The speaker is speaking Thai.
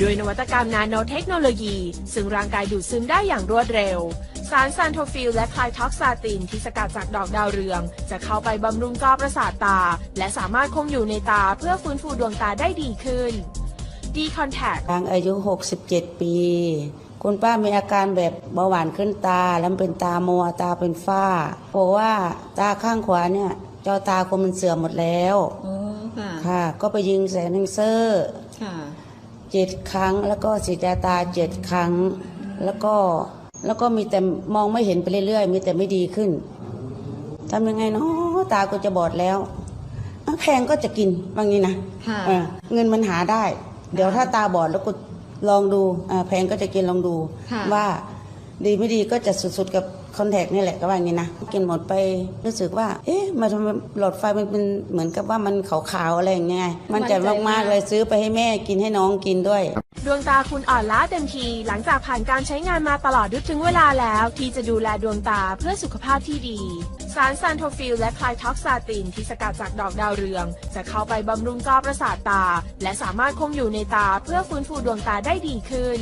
ด้วยนวัตกรรมนาโนเทคโนโลยี ซึ่งร่างกายดูดซึมได้อย่างรวดเร็ว สารซานโทฟิลและคลายท็อกซาตินที่สกัดจากดอกดาวเรือง จะเข้าไปบำรุงจอประสาทตา และสามารถคงอยู่ในตาเพื่อฟื้นฟูดวงตาได้ดีขึ้น D Contact ทางอายุ 67 ปี คุณป้ามีอาการแบบเบาหวานขึ้นตา แล้วเป็นตามัวตาเป็นฝ้าบอกว่าตาข้างขวาเนี่ยจอตาคมมันเสื่อมหมดแล้วโอ้ค่ะค่ะ ก็ไปยิงแสงเลเซอร์ ค่ะ เจ็ดครั้ง แล้วก็ฉีดยาตาเจ็ดครั้ง แล้วก็แล้วก็มีแต่มองไม่เห็นไปเรื่อยๆ มีแต่ไม่ดีขึ้นทำยังไงเนาะตาก็จะบอดแล้วอะแพงก็จะกินบางนี้นะค่ะเออเงินมันหาได้ เดี๋ยวถ้าตาบอดแล้วก็ลองดูอ่าแพงก็จะกินลองดูค่ะว่า ดีไม่ดีก็จะสุดๆกับคอนแทคนี่แหละก็ว่าอย่างนี้นะกินหมดไปรู้สึกว่า เอ๊ะมาทำไมหลอดไฟมันเป็นเหมือนกับว่ามันขาวๆอะไรอย่างเงี้ยมันใจะมากๆเลยซื้อไปให้แม่กินให้น้องกินด้วย ดวงตาคุณอ่อนล้าเต็มที หลังจากผ่านการใช้งานมาตลอดดึกถึงเวลาแล้ว ที่จะดูแลดวงตาเพื่อสุขภาพที่ดีสารซานโทฟิลและคลายท็อกซาตินที่สกัดจากดอกดาวเรือง จะเข้าไปบำรุงจอประสาทตา และสามารถคงอยู่ในตาเพื่อฟื้นฟูดวงตาได้ดีขึ้น